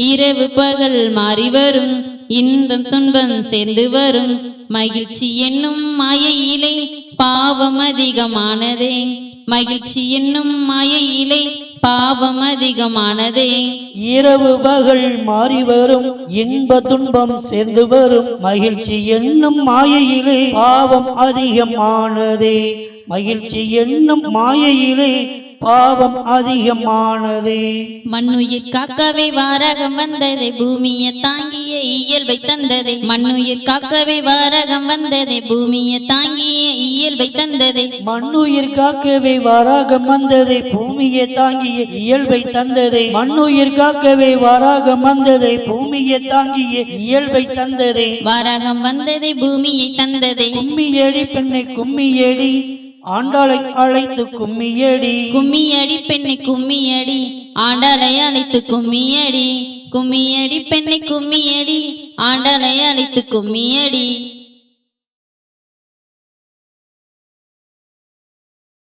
இரவு பகல் மாறி வரும். இன்பம் துன்பம் சேர்ந்து வரும். மகிழ்ச்சி என்னும் மாயையிலே பாவம் அதிகமானதே. மகிழ்ச்சி என்னும் மாயையிலே பாவம் அதிகமானதே. இரவு பகல் மாறி வரும். இன்ப துன்பம் சேர்ந்து வரும். மகிழ்ச்சி என்னும் மாயையிலே பாவம் அதிகமானதே. மகிழ்ச்சி என்னும் மாயையிலே பாவம் அதிகமானதே. மண்ணுயிர் காக்கவே வாரகம் வந்ததே பூமியை தாங்கிய இயல்பை தந்ததே. மண்ணுயிர் காக்கவே வாரகம் வந்ததே பூமியை தாங்கிய இயல்பை தந்ததே. மண்ணுயிர் காக்கவே வாராகம் வந்ததை பூமியை தாங்கிய இயல்பை தந்ததை. மண்ணுயிர் காக்கவே வாராகம் வந்ததை பூமியை தாங்கிய இயல்பை தந்ததை. வாரகம் வந்ததே பூமியை தந்ததே. கும்மியடி பெண்ணை கும்மியடி. ஆண்டாளை அழைத்து கும்மியடி. கும்மியடி பெண்ணை கும்மியடி. ஆண்டாளை அழைத்து கும்மியடி. கும்மியடி பெண்ணை கும்மியடி. ஆண்டாளை அழைத்து கும்மியடி.